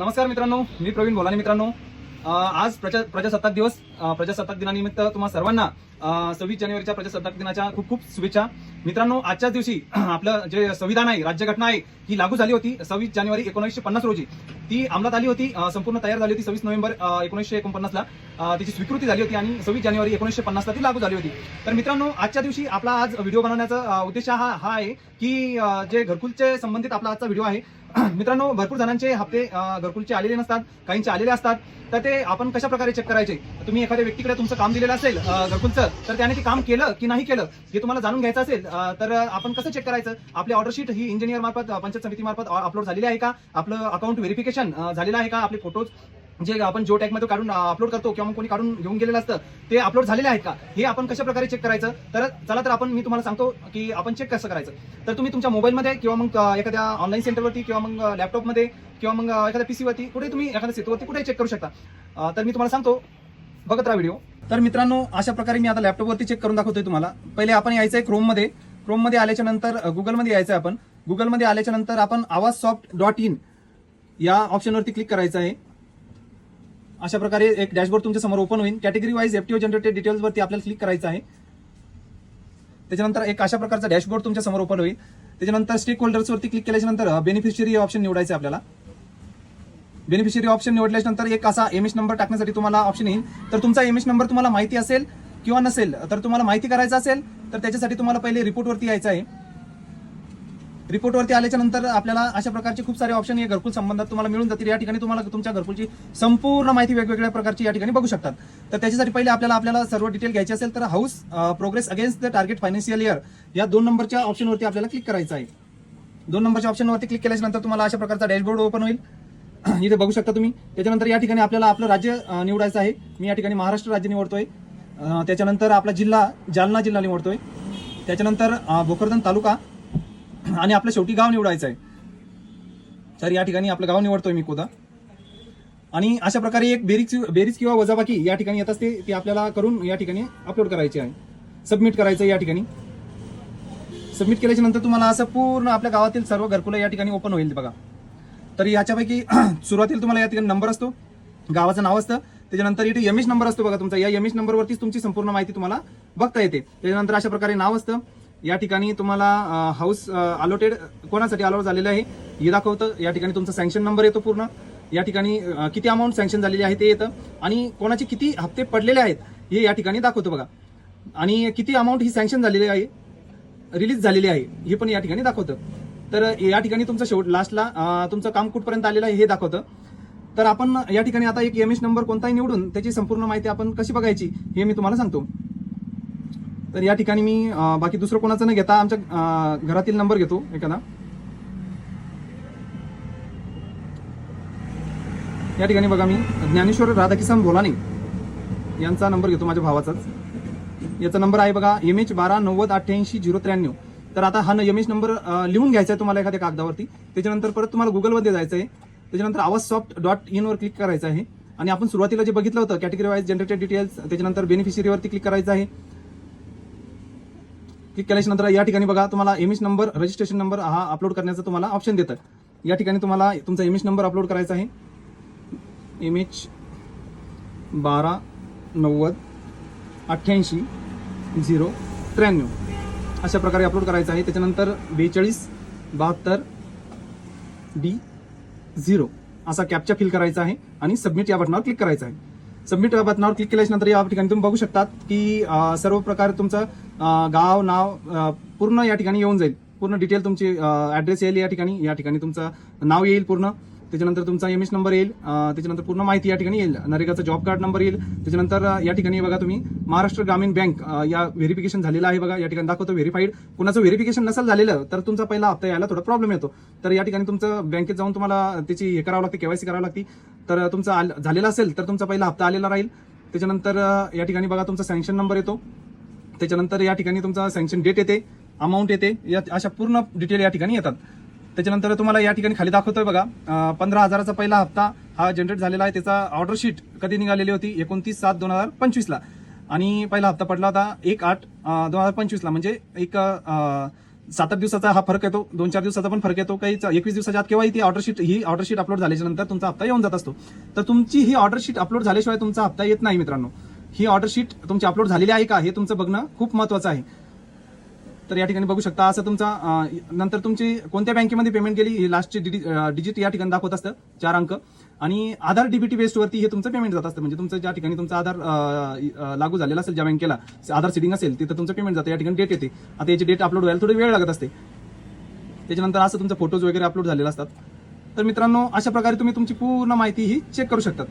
नमस्कार मित्रांनो मी प्रवीण बोलाने मित्रांनो. आज प्रजा प्रजासत्ताक दिवस. प्रजासत्ताक दिनानिमित्त तुम्हा सर्वांना सव्वीस जानेवारीच्या प्रजासत्ताक दिनाच्या खूप खूप शुभेच्छा. मित्रांनो आजच्याच दिवशी आपलं जे संविधान आहे राज्यघटना आहे ही लागू झाली होती सव्वीस जानेवारी एकोणीसशे पन्नास रोजी. ती अंमलात आली होती संपूर्ण तयार झाली होती सव्वीस नोव्हेंबर एकोणीसशे एकोणपन्नासला तिची स्वीकृती झाली होती आणि सव्वीस जानेवारी एकोणीसशे पन्नासला ती लागू झाली होती. तर मित्रांनो आजच्या दिवशी आपला आज व्हिडिओ बनवण्याचा उद्देश हा हा आहे की जे घरकुलचे संबंधित आपला आजचा व्हिडिओ आहे मित्रांनो भरपूर जणांचे हप्ते घरकुलचे आलेले नसतात काहींचे आलेले असतात. तर ते आपण कशा प्रकारे चेक करायचे? तुम्ही एखाद्या व्यक्तीकडे तुमचं काम दिलेलं असेल घरकुलचं तर त्याने ते काम केलं की नाही केलं हे तुम्हाला जाणून घ्यायचं असेल तर आपण कसं चेक करायचं? आपली ऑर्डरशीट ही इंजिनियर मार्फत पंचायत समिती मार्फत अपलोड झालेली आहे का? आपलं अकाउंट व्हेरिफिकेशन झालेलं आहे का? आपले फोटोज जे आपण जो टॅगमध्ये काढून अपलोड करतो किंवा मग कोणी काढून घेऊन गेलेलं असतं ते अपलोड झालेले आहेत का? हे आपण कशा प्रकारे चेक करायचं? तर चला तर आपण मी तुम्हाला सांगतो की आपण चेक कसं करायचं. तर तुम्ही तुमच्या मोबाईलमध्ये किंवा मग एखाद्या ऑनलाईन सेंटरवरती किंवा मग लॅपटॉपमध्ये किंवा मग एखाद्या पी वरती कुठे तुम्ही एखाद्या सेतूवरती कुठे चेक करू शकता. तर मी तुम्हाला सांगतो बघत राहा व्हिडिओ तर मित्रांनो अशा प्रकारे मी आता लॅपटॉपवरती चेक करून दाखवतोय तुम्हाला. पहिले आपण यायचं आहे क्रोममध्ये क्रोममध्ये आल्याच्यानंतर गुगलमध्ये यायचं आहे आपण. गुगलमध्ये आल्याच्यानंतर आपण आवाज सॉफ्ट डॉट इन या ऑप्शनवरती क्लिक करायचं आहे. अशा प्रकारे एक डॅशबोर्ड तुमच्यासमोर ओपन होईल. Category wise FTO generated details वरती आपल्याला क्लिक करायचं आहे. त्याच्यानंतर एक अशा प्रकारचा डॅशबोर्ड तुमच्यासमोर ओपन होईल. त्याच्यानंतर स्टेक होल्डर्स वरती क्लिक केल्याच्यानंतर बेनिफिशियरी ऑप्शन निवडायचं आहे आपल्याला. बेनिफिशियरी ऑप्शन निवडल्यानंतर एक असा एमएच नंबर टाकण्यासाठी तुम्हाला ऑप्शन येईल. तर तुमचा एमएच नंबर तुम्हाला माहिती असेल किंवा नसेल तर तुम्हाला माहिती करायचं असेल तर त्याच्यासाठी तुम्हाला पहिले रिपोर्टवरती यायचं आहे. रिपोर्टवरती आल्याच्यानंतर आपल्याला अशा प्रकारचे खूप सारे ऑप्शन हे घरकुल संबंधात तुम्हाला मिळून जातील. या ठिकाणी तुम्हाला तुमच्या घरकुलची संपूर्ण माहिती वेगवेगळ्या प्रकारची या ठिकाणी बघू शकतात. तर त्याच्यासाठी पहिले आपल्याला आपल्याला सर्व डिटेल घ्यायची असेल तर house progress against the target financial year या दोन नंबरच्या ऑप्शनवरती आपल्याला क्लिक करायचं आहे. दोन नंबरच्या ऑप्शनवरती क्लिक केल्याच्यानंतर तुम्हाला अशा प्रकारचा डॅशबोर्ड ओपन होईल. इथे बघू शकता तुम्ही. त्याच्यानंतर या ठिकाणी आपल्याला आपलं राज्य निवडायचं आहे. मी या ठिकाणी महाराष्ट्र राज्य निवडतोय. त्याच्यानंतर आपला जिल्हा जालना जिल्हा निवडतोय. त्याच्यानंतर भोकरदन तालुका आणि आपलं शेवटी गाव निवडायचं आहे तर या ठिकाणी आपलं गाव निवडतोय मी कोदा आणि अशा प्रकारे एक बेरीज बेरीज किंवा वजाबाकी या ठिकाणी येत असते ती आपल्याला करून या ठिकाणी अपलोड करायची आहे. सबमिट करायचं आहे या ठिकाणी. सबमिट केल्याच्यानंतर तुम्हाला असं पूर्ण आपल्या गावातील सर्व घरकुलं या ठिकाणी ओपन होईल बघा. तर याच्यापैकी सुरुवातीला तुम्हाला या ठिकाणी नंबर असतो. गावाचं नाव असतं. त्याच्यानंतर इथे एमएच नंबर असतो बघा तुमचा. या एमएच नंबरवरतीच तुमची संपूर्ण माहिती तुम्हाला बघता येते. त्याच्यानंतर अशा प्रकारे नाव असतं. या ठिकाणी तुम्हाला हाऊस अलॉटेड कोणासाठी अलॉट झालेलं आहे हे दाखवतं. या ठिकाणी तुमचा सँक्शन नंबर येतो पूर्ण. या ठिकाणी किती अमाऊंट सँक्शन झालेली आहे ते येतं. आणि कोणाचे किती हप्ते पडलेले आहेत हे या ठिकाणी दाखवतं बघा. आणि किती अमाऊंट ही सँक्शन झालेली आहे रिलीज झालेली आहे हे पण या ठिकाणी दाखवतं. तर या ठिकाणी तुमचं शेवट लास्टला तुमचं काम कुठपर्यंत आलेलं आहे हे दाखवतं. तर आपण या ठिकाणी आता एक एम एस नंबर कोणताही निवडून त्याची संपूर्ण माहिती आपण कशी बघायची हे मी तुम्हाला सांगतो. तर या ठिकाणी मी बाकी दुसरं कोणाचं न घेता आमच्या घरातील नंबर घेतो एखादा. या ठिकाणी बघा मी ज्ञानेश्वर राधाकिसन भोलाने यांचा नंबर घेतो माझ्या भावाचाच. याचा नंबर आहे बघा एम एच बारा नव्वद अठ्ठ्याऐंशी झिरो त्र्याण्णव. तर आता हा एम एच नंबर लिहून घ्यायचा आहे तुम्हाला एखाद्या कागदावरती. त्याच्यानंतर परत तुम्हाला गुगलमध्ये जायचं आहे. त्याच्यानंतर आवाज सॉफ्ट डॉट इनवर क्लिक करायचं आहे. आणि आपण सुरुवातीला जे बघितलं होतं कॅटेगरी वाईज जनरेटेड डिटेल्स त्याच्यानंतर बेनिफिशियरीवरती क्लिक करायचं आहे. क्लिक केल्यानंतर या ठिकाणी बघा तुम्हाला M H number registration number हा अपलोड करण्याचा तुम्हाला ऑप्शन देतात. या ठिकाणी तुम्हाला तुमचा एम एच नंबर अपलोड करायचा आहे. एम एच बारा नव्वद अठ्ठ्याऐंशी झिरो त्र्याण्णव. अशा प्रकारे अपलोड करायचं आहे. त्याच्यानंतर बेचाळीस बहात्तर डी झिरो. असा कॅपचा फिल करायचा आहे आणि सबमिट या बटनावर क्लिक करायचं आहे. सबमिट बटनावर क्लिक केल्याच्यानंतर या ठिकाणी तुम्ही बघू शकतात की सर्व प्रकारे तुमचं गाव नाव पूर्ण या ठिकाणी येऊन जाईल. पूर्ण डिटेल तुमची ऍड्रेस येईल या ठिकाणी. या ठिकाणी तुमचं नाव येईल पूर्ण. त्याच्यानंतर तुमचा एम एस नंबर येईल. त्याच्यानंतर पूर्ण माहिती या ठिकाणी येईल. नरेगाचा जॉब कार्ड नंबर येईल. त्याच्यानंतर या ठिकाणी बघा तुम्ही महाराष्ट्र ग्रामीण बँक या व्हेरिफिकेशन झालेलं आहे बघा. या ठिकाणी दाखवतो व्हेरीफाईड कुणाचं व्हेरिफिकेशन नसेल झालेलं तर तुमचा पहिला हप्ता यायला थोडा प्रॉब्लेम येतो. तर या ठिकाणी तुमचं बँकेत जाऊन तुम्हाला त्याची हे करावं लागते केवायसी करावं लागते. तर तुमचा आल- असेल तर तुमचा पहिला हप्ता आलेला राहील. त्याच्यानंतर या ठिकाणी बघा तुमचा सँक्शन नंबर येतो. त्याच्यानंतर या ठिकाणी तुमचा सँक्शन डेट येते अमाऊंट येते. या अशा पूर्ण डिटेल या ठिकाणी येतात. त्याच्यानंतर तुम्हाला या ठिकाणी खाली दाखवतोय बघा. पंधरा हजाराचा पहिला हप्ता हा जनरेट झालेला आहे. त्याचा ऑर्डर शीट कधी निघालेली होती? एकोणतीस सात दोन हजार पंचवीसला. आणि पहिला हप्ता पडला होता एक आठ दोन हजार पंचवीसला. म्हणजे एक सात आठ दिवसाचा हा फरक येतो. दोन चार दिवसाचा पण फरक येतो. काही एकवीस दिवसाच्या आत केव्हाही ती ऑर्डर शीट ही ऑर्डर शीट अपलोड झाल्याच्यानंतर तुमचा हप्ता येऊन जात असतो. तर तुमची ही ऑर्डर शीट अपलोड झाल्याशिवाय तुमचा हप्ता येत नाही मित्रांनो. ही ऑर्डर शीट तुमची अपलोड झालेली आहे का हे तुमचं बघणं खूप महत्वाचं आहे. तर या ठिकाणी बघू शकता असं तुमचा नंतर तुमची कोणत्या बँकेमध्ये पेमेंट केली ही लास्टची डिजिट या ठिकाणी दाखवत असतं चार अंक. आणि आधार डीबीटी बेस्टवरती हे तुमचं पेमेंट जात असतं. म्हणजे तुमचं ज्या ठिकाणी तुमचा आधार लागू झालेला असेल ज्या बँकेला आधार सिडिंग असेल तिथं तुमचं पेमेंट जातं. या ठिकाणी डेट येते. आता याची डेट अपलोड व्हायला थोडी वेळ लागत असते. त्याच्यानंतर असं तुमचे फोटोज वगैरे अपलोड झालेले असतात. तर मित्रांनो अशा प्रकारे तुम्ही तुमची पूर्ण माहिती ही चेक करू शकतात.